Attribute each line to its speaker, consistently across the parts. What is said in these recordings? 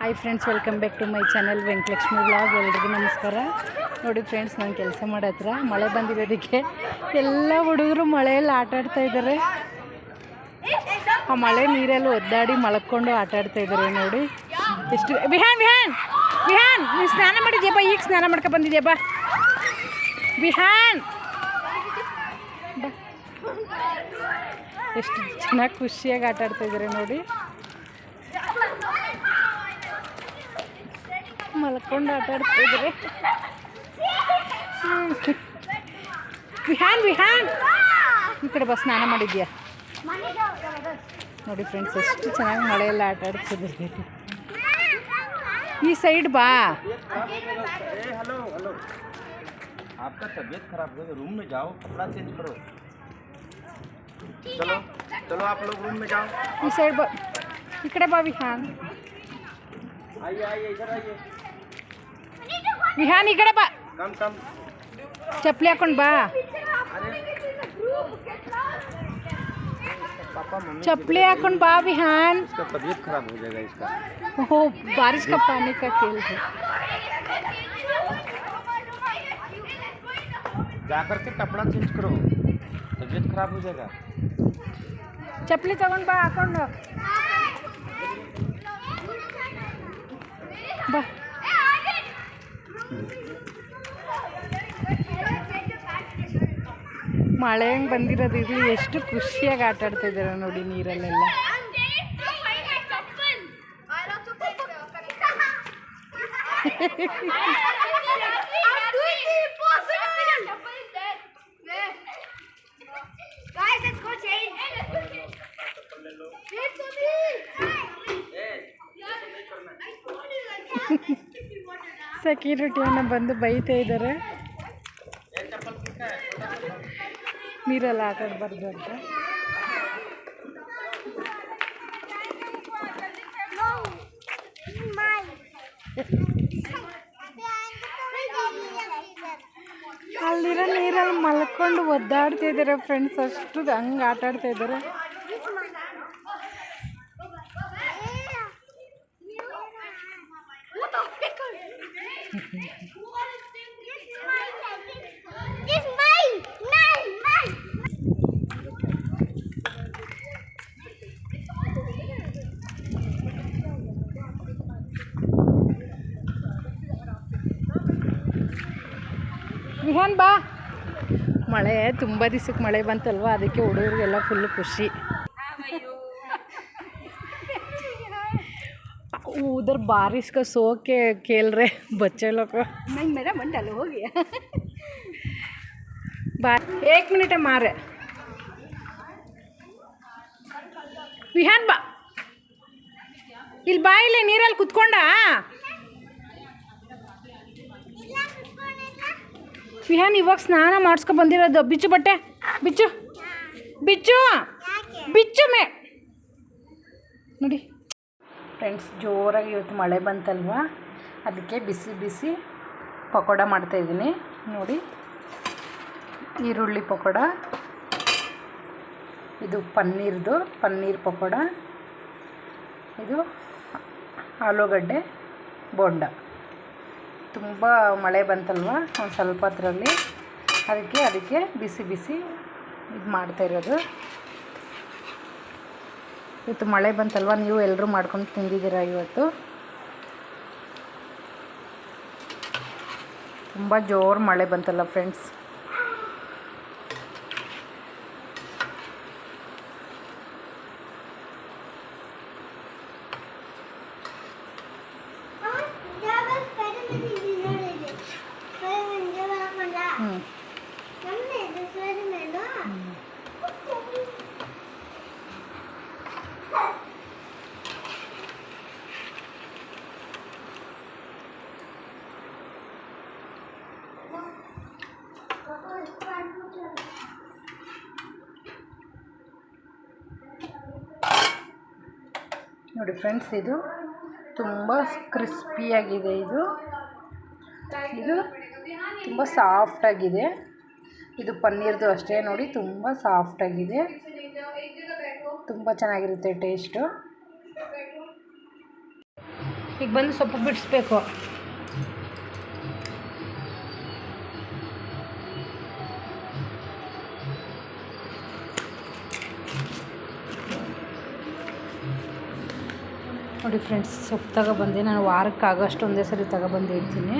Speaker 1: Hi friends welcome back to my channel Venkatalakshmi blog ಎಲ್ರಿಗೂ ನಮಸ್ಕಾರ. ನೋಡಿ ಫ್ರೆಂಡ್ಸ್ ನಾನು ಕೆಲಸ ಮಾಡೋ ಹತ್ರ ಮಳೆ ಬಂದಿರೋದಕ್ಕೆ ಎಲ್ಲ ಹುಡುಗರು ಮಳೆಯಲ್ಲಿ ಆಟ ಆಡ್ತಾ ಇದ್ದಾರೆ ಆ ಮಳೆ ನೀರಲ್ಲಿ ಒದ್ದಾಡಿ ಮಲ್ಕೊಂಡು ಆಟ ಆಡ್ತಾ ಇದ್ದಾರೆ ನೋಡಿ. ಎಷ್ಟು ಬಿಹಾನ್ ಬಿಹಾನ್ ಬಿಹಾನ್ ನೀನು ಸ್ನಾನ ಮಾಡಿದ್ಯಪ್ಪ ಈಗ ಸ್ನಾನ ಮಾಡ್ಕೊ ಬಂದಿದ್ಯಪ್ಪ ಬಿಹಾನ್. ಎಷ್ಟು ಚೆನ್ನಾಗಿ ಖುಷಿಯಾಗಿ ಆಟ ಆಡ್ತಾ ಇದ್ದಾರೆ ನೋಡಿ. ಮಲ್ಕೊಂಡು ಆಟ ಆಡ್ತಾ ಇದ್ದಾರೆ ಹ್ಮ್. ವಿಹಾನ್ ವಿಹಾನ್ ಈ ಕಡೆ ಬಾ ಸ್ನಾನ ಮಾಡಿದ್ಯಾ ನೋಡಿ ಫ್ರೆಂಡ್ಸ್ ಎಷ್ಟು ಚೆನ್ನಾಗಿ ಮಳೆಯೆಲ್ಲ ಆಟ ಆಡ್ತಿದ್ದಾರೆ ಈ ಸೈಡ್ ಬಾ
Speaker 2: हेलो हेलो आपका तबीयत खराब हो गई रूम में जाओ कपड़ा चेंज करो चलो चलो आप लोग रूम में जाओ
Speaker 1: ಈ ಸೈಡ್ ಬಾ ಈ ಕಡೆ ಬಾ ವಿಹಾನ್
Speaker 2: आइए आइए इधर आइए
Speaker 1: ವಿಹಾನ್ ಈ ಕಡೆ ಬಾ
Speaker 2: कम कम
Speaker 1: ಚಪ್ಪಲಿ ಹಾಕೊಂಡು ಬಾ
Speaker 2: अरे पापा मम्मी
Speaker 1: चप्पलें हाकन बा विहान
Speaker 2: इसका तबीयत खराब हो जाएगा इसका
Speaker 1: ओहो बारिश का पानी का खेल है
Speaker 2: जा करके कपड़ा चेंज करो तबीयत खराब हो जाएगा
Speaker 1: ಚಪ್ಪಲಿ ತಗೊಂಡು ಬಾ ಹಾಕೊಂಡು ಬಾ ಮಳೆ ಹೆಂಗೆ ಬಂದಿರೋದು ಇರಲಿ ಎಷ್ಟು ಖುಷಿಯಾಗಿ ಆಟ ಆಡ್ತಾ ನೋಡಿ ನೀರಲ್ಲೆಲ್ಲ. ಸೆಕ್ಯೂರಿಟಿಯನ್ನು ಬಂದು ಬೈತಾ ಇದ್ದಾರೆ ನೀರೆಲ್ಲ ಆಟ ಆಡಬಾರ್ದು ಅಂತ. ಅಲ್ಲಿರೋ ನೀರಲ್ಲಿ ಮಲ್ಕೊಂಡು ಒದ್ದಾಡ್ತಾ ಇದ್ದಾರೆ ಫ್ರೆಂಡ್ಸ್ ಅಷ್ಟು ಹಂಗೆ ಆಟ ಆಡ್ತಾ ಇದ್ದಾರೆ ವಿಹಾನ್ ಬಾ ಮಳೆ ತುಂಬ ದಿವ್ಸಕ್ಕೆ ಮಳೆ ಬಂತಲ್ವ ಅದಕ್ಕೆ ಹುಡುಗರಿಗೆಲ್ಲ ಫುಲ್ಲು ಖುಷಿ उधर बारिश का सो के खेल रहे बच्चे लोग को नहीं मेरा मन डालो हो गया बार एक मिनट है मारे ವಿಹಾನ್ ಬಾ ಇಲ್ಲಿ ಬಾ ಇಲ್ಲಿ ನೀರಲ್ಲಿ ಕುತ್ಕೊಂಡ ವಿಹಾನ್ ಇವಾಗ ಸ್ನಾನ ಮಾಡಿಸ್ಕೊ ಬಂದಿರೋದು. ಬಿಚ್ಚು ಬಟ್ಟೆ. ಬಿಚ್ಚು. ಬಿಚ್ಚು. ಬಿಚ್ಚು ಮೇ. ನೋಡಿ. ಫ್ರೆಂಡ್ಸ್ ಜೋರಾಗಿ ಇವತ್ತು ಮಳೆ ಬಂತಲ್ವ? ಅದಕ್ಕೆ ಬಿಸಿ ಬಿಸಿ ಪಕೋಡ ಮಾಡ್ತಾಯಿದ್ದೀನಿ ನೋಡಿ. ಈರುಳ್ಳಿ ಪಕೋಡ. ಇದು ಪನ್ನೀರ್ದು, ಪನ್ನೀರ್ ಪಕೋಡ. ಇದು ಆಲೂಗಡ್ಡೆ, ಬೋಂಡ. ತುಂಬ ಮಳೆ ಬಂತಲ್ವ? ಒಂದು ಸ್ವಲ್ಪ ಹೊತ್ತರಲ್ಲಿ ಅದಕ್ಕೆ ಅದಕ್ಕೆ ಬಿಸಿ ಬಿಸಿ ಇದು ಮಾಡ್ತಾ ಇರೋದು. ಇವತ್ತು ಮಳೆ ಬಂತಲ್ವ? ನೀವು ಎಲ್ಲರೂ ಮಾಡ್ಕೊಂಡು ತಿಂದಿದ್ದೀರ ಇವತ್ತು? ತುಂಬ ಜೋರು ಮಳೆ ಬಂತಲ್ಲ ಫ್ರೆಂಡ್ಸ್ ನೋಡಿ ಫ್ರೆಂಡ್ಸ್, ಇದು ತುಂಬ ಕ್ರಿಸ್ಪಿಯಾಗಿದೆ ಇದು. ಇದು ತುಂಬ ಸಾಫ್ಟಾಗಿದೆ ಇದು ಪನ್ನೀರ್ದು ಅಷ್ಟೇ, ನೋಡಿ ತುಂಬ ಸಾಫ್ಟಾಗಿದೆ ತುಂಬ ಚೆನ್ನಾಗಿರುತ್ತೆ ಟೇಸ್ಟು ಈಗ ಬಂದು ಸೊಪ್ಪು ಬಿಡಿಸ್ಬೇಕು. ನೋಡಿ ಫ್ರೆಂಡ್ಸ್, ಸೊಪ್ಪು ತಗೊಬಂದೆ. ನಾನು ವಾರಕ್ಕೆ ಆಗೋಷ್ಟು ಒಂದೇ ಸರಿ ತಗೊಬಂದು ಇಡ್ತೀನಿ.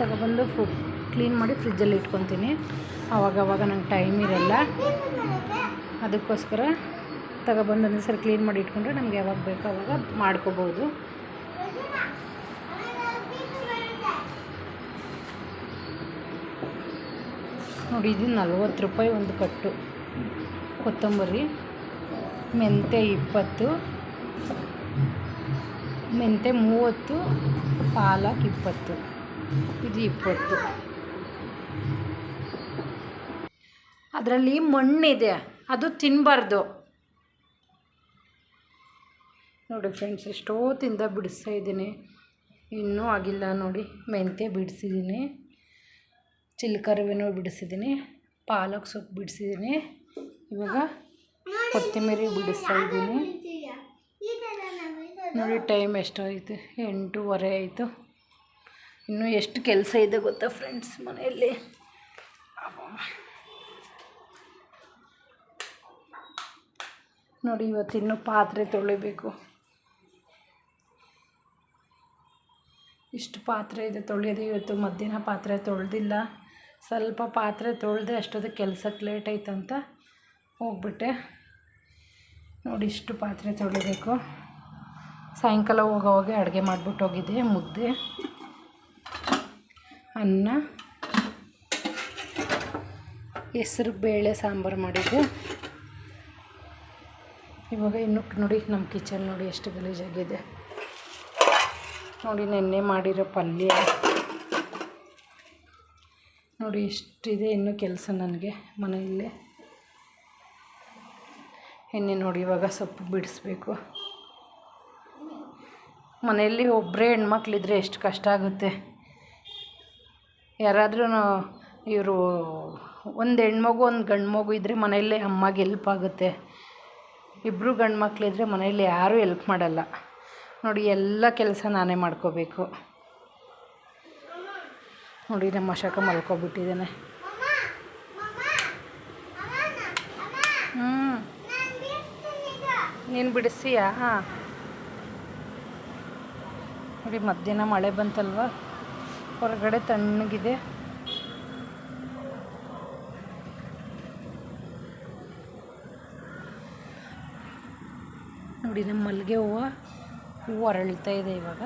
Speaker 1: ತಗೊಬಂದು ಫು, ಕ್ಲೀನ್ ಮಾಡಿ ಫ್ರಿಜ್ಜಲ್ಲಿ ಇಟ್ಕೊತೀನಿ. ಆವಾಗ ಅವಾಗ ನಂಗೆ ಟೈಮ್ ಇರಲ್ಲ. ಅದಕ್ಕೋಸ್ಕರ ತಗೊಬಂದು ಒಂದೇ ಸರಿ ಕ್ಲೀನ್ ಮಾಡಿ ಇಟ್ಕೊಂಡ್ರೆ ನಮ್ಗೆ ಯಾವಾಗ ಬೇಕೋ ಅವಾಗ ಮಾಡ್ಕೋಬೋದು. ನೋಡಿ, ಇದು ನಲ್ವತ್ತು ರೂಪಾಯಿ ಒಂದು ಕಟ್ಟು. ಕೊತ್ತಂಬರಿ. ಮೆಂತ್ಯ ಇಪ್ಪತ್ತು, ಮೆಂತ್ಯ ಮೂವತ್ತು, ಪಾಲಕ್ ಇಪ್ಪತ್ತು. ಇದು ಇಪ್ಪತ್ತು. ಅದರಲ್ಲಿ ಮಣ್ಣಿದೆ. ಅದು ತಿನ್ನಬಾರ್ದು ನೋಡಿ ಫ್ರೆಂಡ್ಸ್, ಎಷ್ಟೊತ್ತಿಂದ ಬಿಡಿಸ್ತಾ ಇದ್ದೀನಿ. ಇನ್ನೂ ಆಗಿಲ್ಲ ನೋಡಿ. ಮೆಂತ್ಯ ಬಿಡಿಸಿದ್ದೀನಿ. ಚಿಲ್ಕರವೇನೂ ಬಿಡಿಸಿದ್ದೀನಿ. ಪಾಲಕ್ ಸೊಪ್ಪು ಬಿಡಿಸಿದ್ದೀನಿ. ಇವಾಗ ಕೊತ್ತಂಬರಿ ಬಿಡಿಸ್ತಾ ಇದ್ದೀನಿ ನೋಡಿ, ಟೈಮ್ ಎಷ್ಟಾಯಿತು ಎಂಟೂವರೆ ಆಯಿತು. ಇನ್ನೂ ಎಷ್ಟು ಕೆಲಸ ಇದೆ ಗೊತ್ತಾ ಫ್ರೆಂಡ್ಸ್ ಮನೆಯಲ್ಲಿ? ನೋಡಿ ನೋಡಿ ಇವತ್ತಿನ್ನು ಪಾತ್ರೆ ತೊಳಿಬೇಕು. ಇಷ್ಟು ಪಾತ್ರೆ ಇದೆ ತೊಳೆಯೋದು. ಇವತ್ತು ಮಧ್ಯಾಹ್ನ ಪಾತ್ರೆ ತೊಳೆದಿಲ್ಲ. ಸ್ವಲ್ಪ ಪಾತ್ರೆ ತೊಳೆದೆ ಅಷ್ಟೊತ್ತಿಗೆ ಕೆಲಸಕ್ಕೆ ಲೇಟ್ ಆಯ್ತಂತ ಹೋಗ್ಬಿಟ್ಟೆ. ನೋಡಿ ಇಷ್ಟು ಪಾತ್ರೆ ತೊಳಿಬೇಕು. ಸಾಯಂಕಾಲ ಹೋಗೋವಾಗೆ ಅಡುಗೆ ಮಾಡಿಬಿಟ್ಟು ಹೋಗಿದ್ದೆ, ಮುದ್ದೆ, ಅನ್ನ, ಹೆಸ್ರು ಬೇಳೆ, ಸಾಂಬಾರು ಮಾಡಿದ್ದೆ. ಇವಾಗ ಇನ್ನು ನೋಡಿ ನಮ್ಮ ಕಿಚನ್ ನೋಡಿ ಎಷ್ಟು ಗಲೀಜಾಗಿದೆ. ನೋಡಿ ನೆನ್ನೆ ಮಾಡಿರೋ ಪಲ್ಯ. ನೋಡಿ ಎಷ್ಟಿದೆ ಇನ್ನೂ ಕೆಲಸ ನನಗೆ ಮನೆಯಲ್ಲಿ. ಎಣ್ಣೆ ನೋಡಿ ಇವಾಗ ಸೊಪ್ಪು ಬಿಡಿಸ್ಬೇಕು. ಮನೆಯಲ್ಲಿ ಒಬ್ಬರೇ ಹೆಣ್ಮಕ್ಳಿದ್ರೆ ಎಷ್ಟು ಕಷ್ಟ ಆಗುತ್ತೆ. ಯಾರಾದ್ರೂ ಇವರು ಒಂದು ಹೆಣ್ಮಗು, ಒಂದು ಗಂಡು ಮಗು ಇದ್ದರೆ ಮನೆಯಲ್ಲೇ ಅಮ್ಮಗೆ ಎಲ್ಪ್ ಆಗುತ್ತೆ. ಇಬ್ಬರು ಗಂಡು ಮಕ್ಕಳಿದ್ರೆ ಮನೆಯಲ್ಲಿ ಯಾರೂ ಎಲ್ಪ್ ಮಾಡಲ್ಲ. ನೋಡಿ, ಎಲ್ಲ ಕೆಲಸ ನಾನೇ ಮಾಡ್ಕೋಬೇಕು. ನೋಡಿ, ನಮ್ಮ ಶಾಖ ಮಲ್ಕೊಬಿಟ್ಟಿದ್ದಾನೆ. ನೀನು ಬಿಡಿಸಿಯಾ ಹಾಂ. ನೋಡಿ ಮಧ್ಯಾಹ್ನ ಮಳೆ ಬಂತಲ್ವ? ಹೊರಗಡೆ ತಣ್ಣಗಿದೆ. ನೋಡಿ ನಮ್ಮ ಮಲ್ಲಿಗೆ ಹೂವು ಹೂವು ಅರಳ್ತಾ ಇದೆ ಇವಾಗ.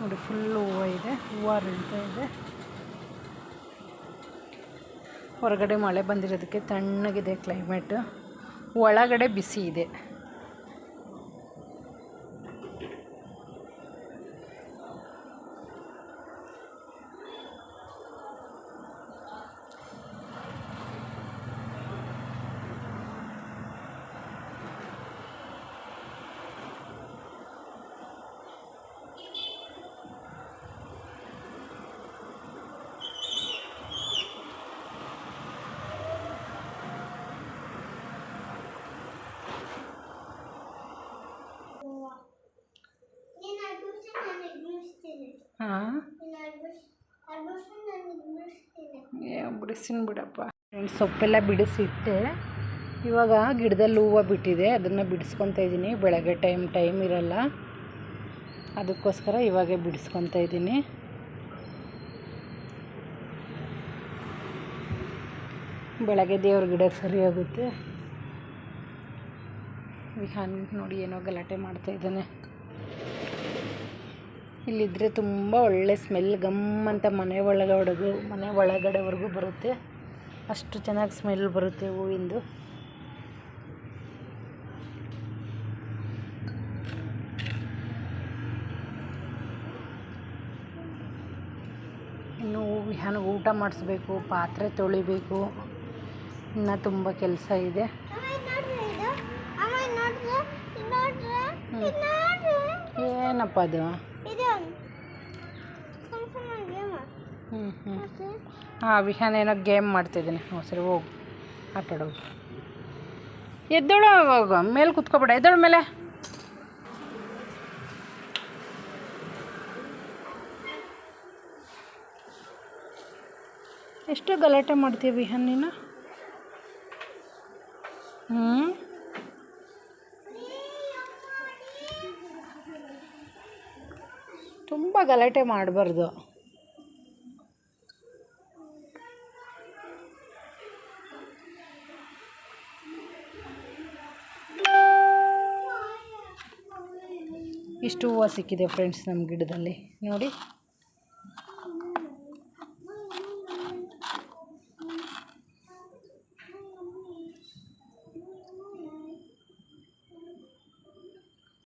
Speaker 1: ನೋಡಿ ಫುಲ್ ಹೂವು ಇದೆ, ಹೂವು ಅರಳ್ತಾ ಇದೆ. ಹೊರಗಡೆ ಮಳೆ ಬಂದಿರೋದಕ್ಕೆ ತಣ್ಣಗಿದೆ ಕ್ಲೈಮೇಟು ಒಳಗಡೆ ಬಿಸಿ ಇದೆ
Speaker 3: ನೀನು ಅಡ್ಮಿಷನ್ ನಾನು ಇಡ್ಮಿಸ್ತೀನಿ
Speaker 1: ಹಾಂ? ಬಿಡಿಸ್ತೀನಿ ಬಿಡಪ್ಪ. ಸೊಪ್ಪೆಲ್ಲ ಬಿಡಿಸಿಟ್ಟೆ. ಇವಾಗ ಗಿಡದಲ್ಲಿ ಹೂವು ಬಿಟ್ಟಿದೆ. ಅದನ್ನು ಬಿಡಿಸ್ಕೊತಾ ಇದ್ದೀನಿ. ಬೆಳಗ್ಗೆ ಟೈಮ್ ಟೈಮ್ ಇರಲ್ಲ. ಅದಕ್ಕೋಸ್ಕರ ಇವಾಗ ಬಿಡಿಸ್ಕೊತಾ ಇದ್ದೀನಿ. ಬೆಳಗ್ಗೆ ದೇವ್ರ ಗಿಡ ಸರಿ ಆಗುತ್ತೆ. ವಿಹಾನ್ ನೋಡಿ ಏನೋ ಗಲಾಟೆ ಮಾಡ್ತಾ ಇದ್ದಾನೆ. ಇಲ್ಲಿದ್ದರೆ ತುಂಬ ಒಳ್ಳೆ ಸ್ಮೆಲ್ ಗಮ್ ಅಂತ ಮನೆ ಒಳಗಡೆಗೂ ಮನೆ ಒಳಗಡೆವರೆಗೂ ಬರುತ್ತೆ. ಅಷ್ಟು ಚೆನ್ನಾಗಿ ಸ್ಮೆಲ್ ಬರುತ್ತೆ ಹೂವಿಂದು. ಇನ್ನು ವಿಹಾನಿಗೆ ಊಟ ಮಾಡಿಸ್ಬೇಕು ಪಾತ್ರೆ ತೊಳಿಬೇಕು. ಇನ್ನೂ ತುಂಬ ಕೆಲಸ ಇದೆ.
Speaker 3: ಏನಪ್ಪ ಇದು ನೋಡ್ರಿ ಇದು ಅಮ್ಮ ಇದು ನೋಡ್ರಿ ಇದು ನೋಡ್ರಿ ಇದು ನೋಡ್ರಿ
Speaker 1: ಏನಪ್ಪ ಅದು
Speaker 3: ಇದು ಸಣ್ಣ ಸಣ್ಣ ಗೇಮ್
Speaker 1: ಹ್ಞೂ ಹ್ಞೂ ಹಾಂ ವಿಹಾನ್ ಏನೋ ಗೇಮ್ ಮಾಡ್ತಿದ್ದೀನಿ. ಹ್ಞೂ ಸರಿ, ಹೋಗು. ಆಟಾಡೋಗು ಎದ್ದೋಳು ಹೋಗು ಮೇಲೆ ಕುತ್ಕೊಬೇಡ. ಎದ್ದೋಳ ಮೇಲೆ. ಎಷ್ಟು ಗಲಾಟೆ ಮಾಡ್ತೀಯ ವಿಹಾನ್ ನೀನು? ಹ್ಞೂ ತುಂಬ ಗಲಾಟೆ ಮಾಡಬಾರ್ದು. ಇಷ್ಟು ಹೂವು ಸಿಕ್ಕಿದೆ ಫ್ರೆಂಡ್ಸ್ ನಮ್ಮ ಗಿಡದಲ್ಲಿ. ನೋಡಿ.